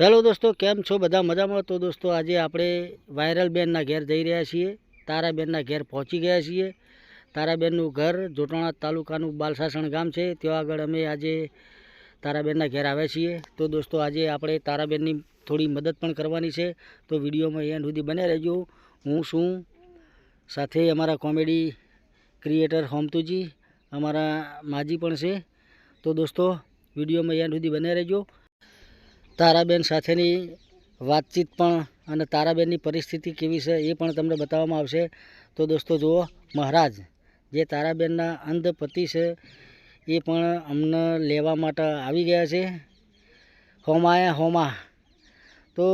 Hello દોસ્તો, કેમ છો? બધા મજામાં? તો દોસ્તો, આજે આપણે વાયરલ બેનના ઘેર જઈ રહ્યા છીએ. તારાબેનના ઘેર પહોંચી ગયા છીએ. તારાબેનનું ઘર જોટાણા તાલુકાનું બાલસાસણ ગામ છે. ત્યાં આગળ અમે આજે તારાબેનના ઘેર આવ્યા છીએ. તો દોસ્તો, આજે આપણે તારાબેનની થોડી મદદ પણ કરવાની છે. તો વિડીયોમાં એન્ડ સુધી બને રહેજો. હું છું સાથે અમારા કોમેડી ક્રિએટર હોમતુજી. અમારા માજી પણ છે. તો દોસ્તો, વિડીયોમાં એન્ડ સુધી બને રહેજો. તારાબેન સાથેની વાતચીત પણ અને તારાબેનની પરિસ્થિતિ કેવી છે એ પણ તમને બતાવવામાં આવશે. તો દોસ્તો જુઓ, મહારાજ, જે તારાબેનના અંધ પતિ છે એ પણ અમને લેવા માટે આવી ગયા છે. હોમાયા, હોમા. તો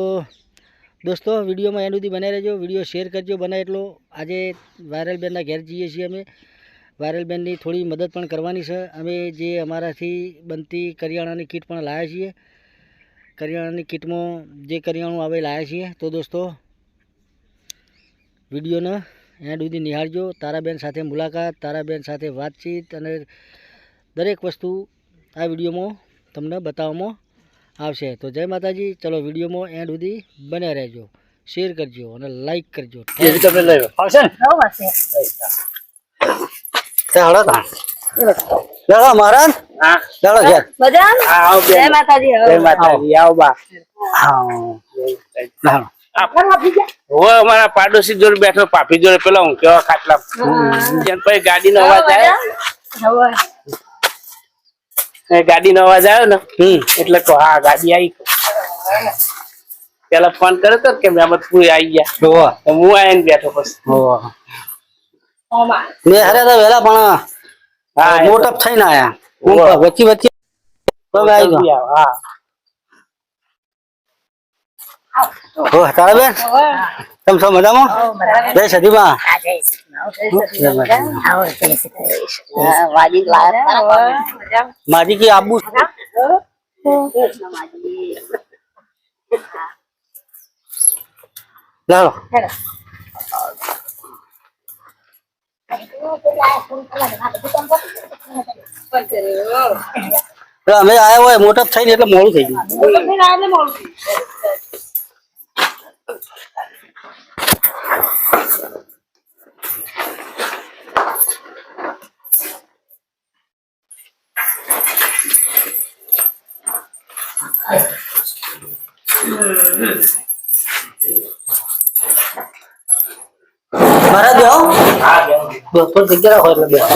દોસ્તો, વિડીયોમાં એનું સુધી બનાવી રહેજો. વીડિયો શેર કરજો, બને એટલો. આજે વાયરલ બેનના ઘેર જઈએ છીએ અમે. વાયરલ બેનની થોડી મદદ પણ કરવાની છે. અમે જે અમારાથી બનતી કરિયાણાની કીટ પણ લાવ્યા છીએ. કરિયાણાની કીટમાં જે કરિયાણું આવે લાવ્યા છીએ. તો દોસ્તો વિડીયોને એન્ડ સુધી નિહાળજો. તારાબેન સાથે મુલાકાત તારાબેન સાથે વાતચીત અને દરેક વસ્તુ આ વિડીયોમાં તમને બતાવવામાં આવશે. તો જય માતાજી. ચલો વિડીયોમાં એન્ડ સુધી બને રહેજો. શેર કરજો અને લાઈક કરજો. આવશે. ને ચાલો મહારાજ. ચાલો ઘેર. મજામાં? જય માતાજી હો. ચાલો. હવે અમારા પાડોશી જોડે બેઠો પાપી જોડે પેલા હું કેવા ખાટલા. પછી ગાડી નો અવાજ આવ્યો. એ ગાડી નો અવાજ આવ્યો ને? હમ. એટલે કહો હા ગાડી આવી પેલા ફોન કર્યો તો કે મેં પૂરી આવી ગયા. હું આવીને બેઠો પછી. વહેલા પણ હા એ મોટપ થઈને આયા. વચ્ચે વચ્ચે હવે આવી ગયો. હા. તમે જય સદીમાં. મજામાં? માજી કે આબુ? ચાલો હેલો. પણ કર્યો. એટલે અમે આયા હોય મોટપ થઈને એટલે મોડું થઈ ગયું. તમને ના બસ જગ્યા હોય એટલે બેસો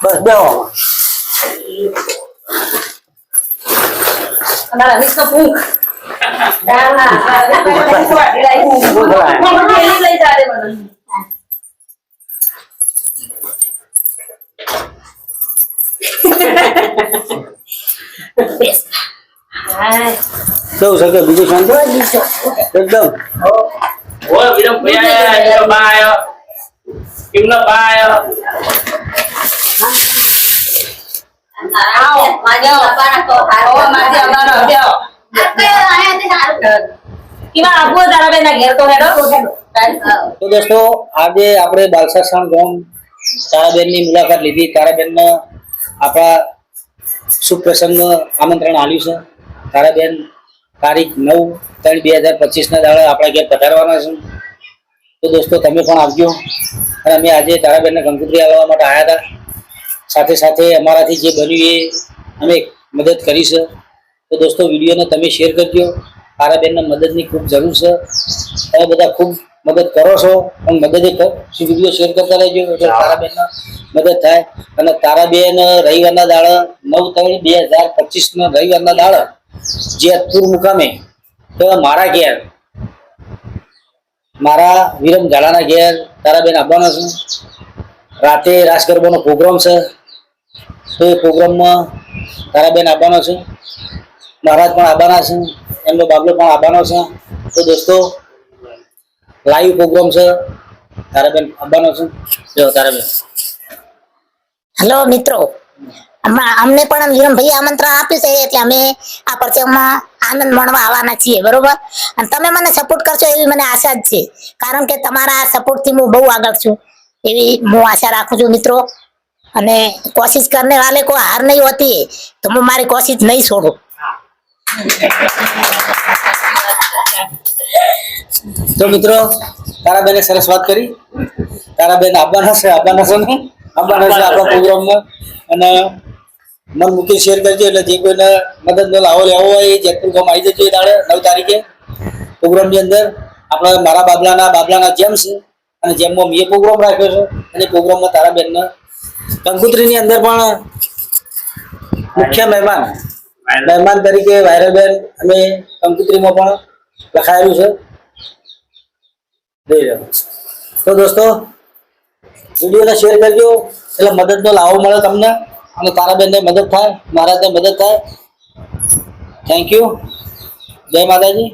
બસ બસ અમારા ભૂખ. વાટી ભૂખ લાગે. મને પેલી લઈ જા દે મને. હાય. કેવું છે કે બીજું શાંતિ એકદમ ઓય વિરમ ભાઈ આયા એમનો બા આયો એમનો બા આયો આવો, માજો, બાપાના તો હારો, માજો, અમારો હબ્યો. કીમાં આબુ તારા બેના ઘેર તો હેડો. તો દોસ્તો આજે આપણે બાલસાસણ ગામ તારાબેનની મુલાકાત લીધી તારાબેનને આપણા સુપ્રસંગ આમંત્રણ આવ્યું છે તારાબેન તારીખ નવ ત્રણ બે હજાર પચીસના દાડે આપણા ઘેર પધારવાના છે તો દોસ્તો, તમે પણ આવજો. અને અમે આજે તારાબેનને કંકોત્રી આવવા માટે આવ્યા હતા. સાથે સાથે અમારાથી જે બન્યું એ અમે મદદ કરી છે. તો દોસ્તો, વિડીયોને તમે શેર કરજો. તારાબેનને મદદની ખૂબ જરૂર છે. તમે બધા ખૂબ મદદ કરો છો. પણ મદદ વીડિયો શેર કરતા રહેજો, એટલે તારાબેનને મદદ થાય. અને તારાબેન રવિવારના દાડા નવ ત્રણ બે હજાર પચીસના રવિવારના દાડા જેતપુર મુકામે, તો મારા ઘેર મારા વિરમ ઝાલાના ઘેર તારાબેન આવવાના છે. રાતે રાસ ગરબાનો પ્રોગ્રામ છે. તો એ પ્રોગ્રામમાં તારાબેન આવવાનો છે. મહારાજ પણ આવવાના છે. એમનો બાબલો પણ આવવાનો છે. તો દોસ્તો, લાઈવ પ્રોગ્રામ છે. તારાબેન આવવાનો છે. જો તારાબેન. હેલો મિત્રો. અમને પણ વિરમભાઈ આમંત્રણ આપ્યું છે, એટલે અમે આ પરચમમાં આનંદ માણવા આવવાના છીએ, બરોબર? અને તમે મને સપોર્ટ કરશો એવી મને આશા જ છે. કારણ કે તમારા સપોર્ટથી હું બહુ આગળ છું. એવી હું આશા રાખું છું મિત્રો. અને કોશિશ કરને વાલે કોઈ હાર નહીં હોતી તો હું મારી કોશિશ નહીં છોડું. તો મિત્રો તારા સરસ વાત કરી. તારા બેન આવવાના છે આવવાના છે ને આવવાના આપણા પ્રોગ્રામમાં. અને મન મૂકી શેર કરજો. એટલે જે કોઈને મદદનો લાવો લેવો હોય એ જેતપુર ગામ આવી જજો એ દાડે નવ તારીખે. પ્રોગ્રામની અંદર આપણા મારા બાબલાના બાબલાના જેમ છે અને જેમમાં મેં પ્રોગ્રામ રાખ્યો છે અને પ્રોગ્રામમાં તારા બેનના કંકુત્રીની અંદર પણ મુખ્ય મહેમાન મહેમાન તરીકે વાયરલ બેન અમે કંકુત્રીમાં પણ લખાયેલું છે. લો. તો દોસ્તો, વિડીયોને શેર કરજો. એટલે મદદનો લાવો મળે તમને. અને તારા બેનને મદદ થાય મારા મદદ થાય. થેન્ક યુ જય માતાજી.